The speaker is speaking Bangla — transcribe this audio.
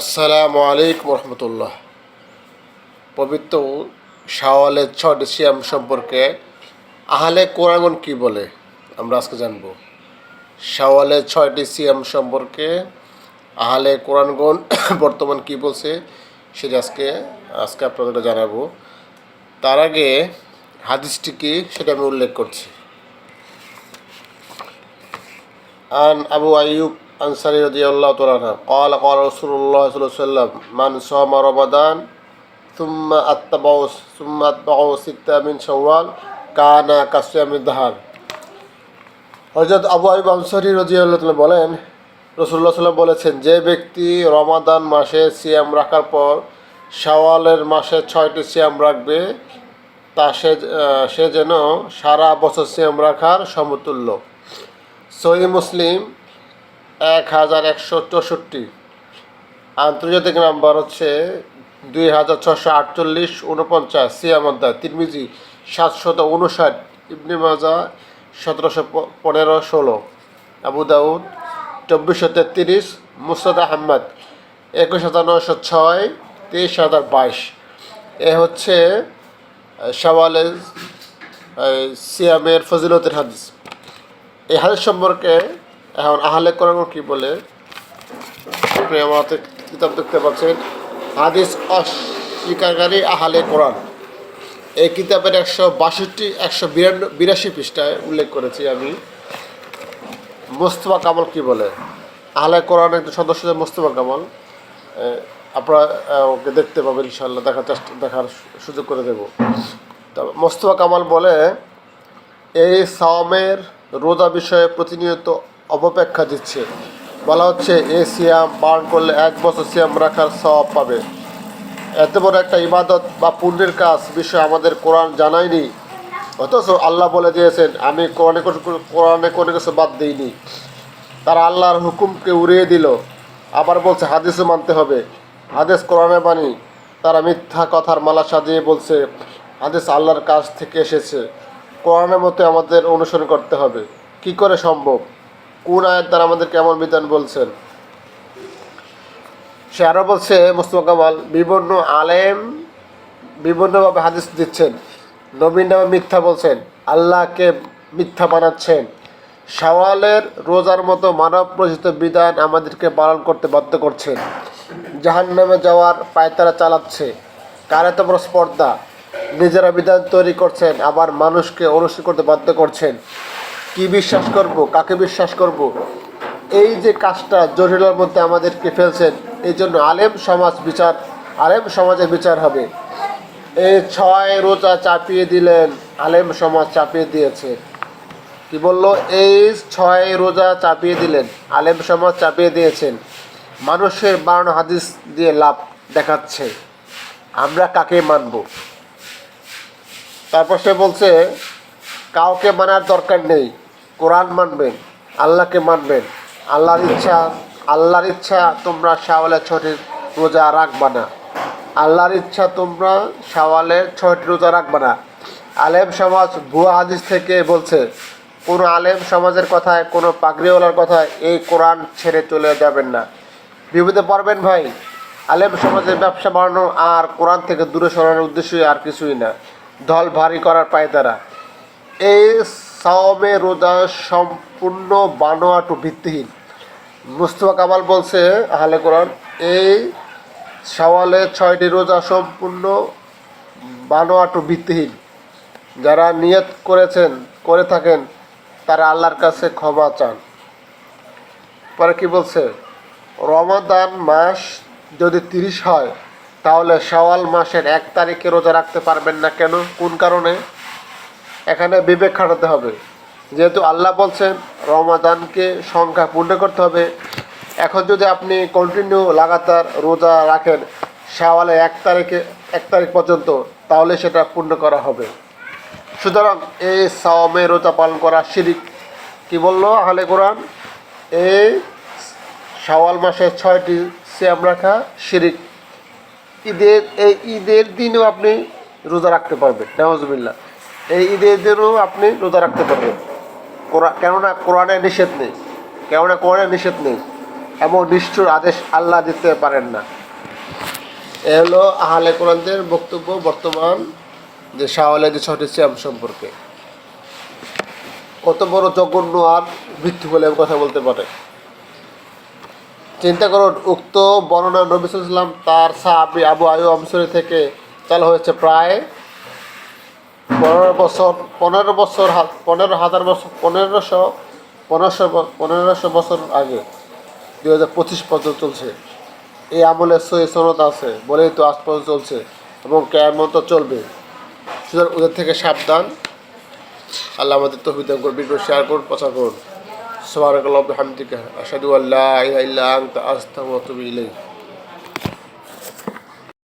আসসালামু আলাইকুম রহমতুল্লাহ। পবিত্র শাওয়ালের ছট সিয়াম সম্পর্কে আহলে কোরআন কি বলে? আমরা আজকে জানব। শাওয়ালে ছয়টি সিএম সম্পর্কে আহলে কোরআনগণ বর্তমান কি বলছে সেটা আজকে আজকে আপনাদের জানাব। তার আগে হাদিসটি কি সেটা আমি উল্লেখ করছি। আন আবু আইয়ুব أنصاري رضي الله تعالى عنه قال قال رسول الله صلى الله عليه وسلم من صام رمضان ثم أتبعه ثم أتبعه ستة من شوال كان كصيام الدهر হজরত আবু আইব আনসারি রাজিয়াল্লাহ তাআলা বলেন রসুল্লাহ সাল্লাম বলেছেন যে ব্যক্তি রমাদান মাসে সিয়াম রাখার পর শাওয়ালের মাসে ছয়টি সিয়াম রাখবে তা সে আহ, সে যেন সারা বছর সিয়াম রাখার সমতুল্য সহি মুসলিম এক হাজার একশো চৌষট্টি। আন্তর্জাতিক নাম্বার হচ্ছে দুই হাজার ছশো আটচল্লিশ উনপঞ্চাশ সিয়াম অধ্যায় তিরমিজি, সাতশত উনষাট ইবনে মাজা, সতেরোশো পনেরো ষোলো। আবু দাউদ, চব্বিশশো তেত্রিশ। মুসাদ আহমদ, একুশ হাজার নশো ছয়। তেইশ হাজার বাইশ। এ হচ্ছে সওয়ালের সিয়ামের ফজিলতের হাদিস। এই হাদিস সম্পর্কে এখন আহলে কোরআন কি বলে? আপনি আমার কিতাব দেখতে পাচ্ছেন, হাদিস অস্বীকারী আহলে কোরআন। এই কিতাবের একশো বাষট্টি, একশো বিরাশি পৃষ্ঠায় উল্লেখ করেছি আমি। মোস্তফা কামাল কি বলে? আহলে কোরআন একজন সদস্য মোস্তফা কামাল আপনারা ওকে দেখতে পাবেন ইনশাল্লাহ দেখার চেষ্টা, দেখার সুযোগ করে দেব। তবে মোস্তফা কামাল বলে, এই সাওমের রোজা বিষয়ে প্রতিনিয়ত অপব্যাখ্যা দিচ্ছে। বলা হচ্ছে, এ সিয়াম পালন করলে এক বছর সিয়াম রাখার সওয়াব পাবে। এত বড় একটা ইবাদত বা পুণ্যের কাজ বিষয়ে আমাদের কোরআন জানায়নি। অথচ আল্লাহ বলে দিয়েছেন, আমি কোরআনে কোরআনে কোনো কিছু বাদ দিইনি। তারা আল্লাহর হুকুমকে উড়িয়ে দিল। আবার বলছে, হাদিসও মানতে হবে। হাদিস কোরআনে বাণী। তারা মিথ্যা কথার মালা সাজিয়ে বলছে, হাদিস আল্লাহর কাছ থেকে এসেছে। কোরআনের মতো আমাদের অনুসরণ করতে হবে। কি করে সম্ভব? কোন আয়াত দ্বারা আমাদের কেমন বিধান বলছেন? সে আরও বলছে মুস্তফা কামাল, বিভিন্ন আলেম বিভিন্নভাবে হাদিস দিচ্ছেন নবীন নামে মিথ্যা বলছেন, আল্লাহকে মিথ্যা বানাচ্ছেন। সওয়ালের রোজার মতো মানব প্রচিত বিধান আমাদেরকে পালন করতে বাধ্য করছেন। জাহান নামে যাওয়ার পায়তারা চালাচ্ছে কার এত বড় স্পর্ধা। নিজেরা বিধান তৈরি করছেন, আবার মানুষকে অনুসরণ করতে বাধ্য করছেন। কি বিশ্বাস করব, কাকে বিশ্বাস করব? এই যে কাজটা জটিলার মধ্যে আমাদেরকে ফেলছেন, এই জন্য আলেম সমাজ বিচার, আলেম সমাজের বিচার হবে। এই ছয় রোজা চাপিয়ে দিলেন, আলেম সমাজ চাপিয়ে দিয়েছে। কি বলল? এই ছয় রোজা চাপিয়ে দিলেন, আলেম সমাজ চাপিয়ে দিয়েছেন। মানুষের বারণ হাদিস দিয়ে লাভ দেখাচ্ছে। আমরা কাকে মানব? তারপর সে বলছে, কাউকে মানার দরকার নেই। কোরআন মানবেন আল্লাহকে মানবেন আল্লাহর ইচ্ছা আল্লাহর ইচ্ছা তোমরা শাওয়ালের ছটির রোজা রাখবা না। আল্লাহর ইচ্ছা তোমরা শাওয়ালের ছয়টি রোজা রাখবা না। আলেম সমাজ ভুয়া হাদিস থেকে বলছে, কোনো আলেম সমাজের কথায়, কোনো পাগড়িওয়ালার কথায় এই কোরআন ছেড়ে চলে যাবেন না। বিপদে পারবেন ভাই। আলেম সমাজের ব্যবসা বাড়ানো আর কোরআন থেকে দূরে সরানোর উদ্দেশ্যই আর কিছুই না। দল ভারী করার পায় তারা এই সাওমে রোজা সম্পূর্ণ বানোয়াটু ভিত্তিহীন। মুস্তফা কামাল বলছে, আহলে কোরআন, এই সওয়ালে ছয়টি রোজা সম্পূর্ণ বানোয়াটু ভিত্তিহীন। যারা নিয়ত করেছেন, করে থাকেন, তারা আল্লাহর কাছে ক্ষমা চান। পরে কি বলছে, রমাদান মাস যদি তিরিশ হয়, তাহলে সওয়াল মাসের এক তারিখে রোজা রাখতে পারবেন না কেন? কোন কারণে? এখানে বিবেক খাটাতে হবে। যেহেতু আল্লাহ বলছেন, রমাদানকে সংখ্যা পূর্ণ করতে হবে। এখন যদি আপনি কন্টিনিউ লাগাতার রোজা রাখেন শাওয়ালে এক তারিখে, এক তারিখ পর্যন্ত, তাহলে সেটা পূর্ণ করা হবে। সুতরাং এই সাওমে রোজা পালন করা শিরিক। কি বলল আহলে কোরআন? এই শাওয়াল মাসে ছয়টি শ্যাম রাখা শিরিক। ঈদের, এই ঈদের দিনও আপনি রোজা রাখতে পারবেন নেওয়াজবিল্লা এই ঈদের দিনও আপনি রোজা রাখতে পারবেন। কেননা কোরআনে নিষেধ নেই। কেননা কোরআনে নিষেধ নেই। এবং নিষ্ঠুর আদেশ আল্লাহ দিতে পারেন না। এ হলো আহলে কোরআনদের বক্তব্য বর্তমান যে শাহওয়ালাদি ছটি শ্যাম সম্পর্কে। কত বড় জঘন্য আর মৃত্যু বলে কথা বলতে পারে। চিন্তা করুন, উক্ত বর্ণনা নবী সাল্লাম তার সাহাবি আবু আয়ু আমসরি থেকে চালু হয়েছে প্রায় পনেরো বছর পনেরো বছর পনেরো হাজার বছর, পনেরোশো পনেরোশো পনেরোশো বছর আগে, দুই হাজার পঁচিশ পর্যন্ত চলছে। এই আমলের সহি সনদ আছে, বলেই তো আজ পর্যন্ত চলছে, এবং কেমন তো চলবে। সুতরাং ওদের থেকে সাবধান। আল্লাহ আমাদের তো বিধান করুন, ভিডিও শেয়ার করুন, প্রচার করুন। সবার হামদিকা আসাদু আল্লাহ আস্তা ইলাই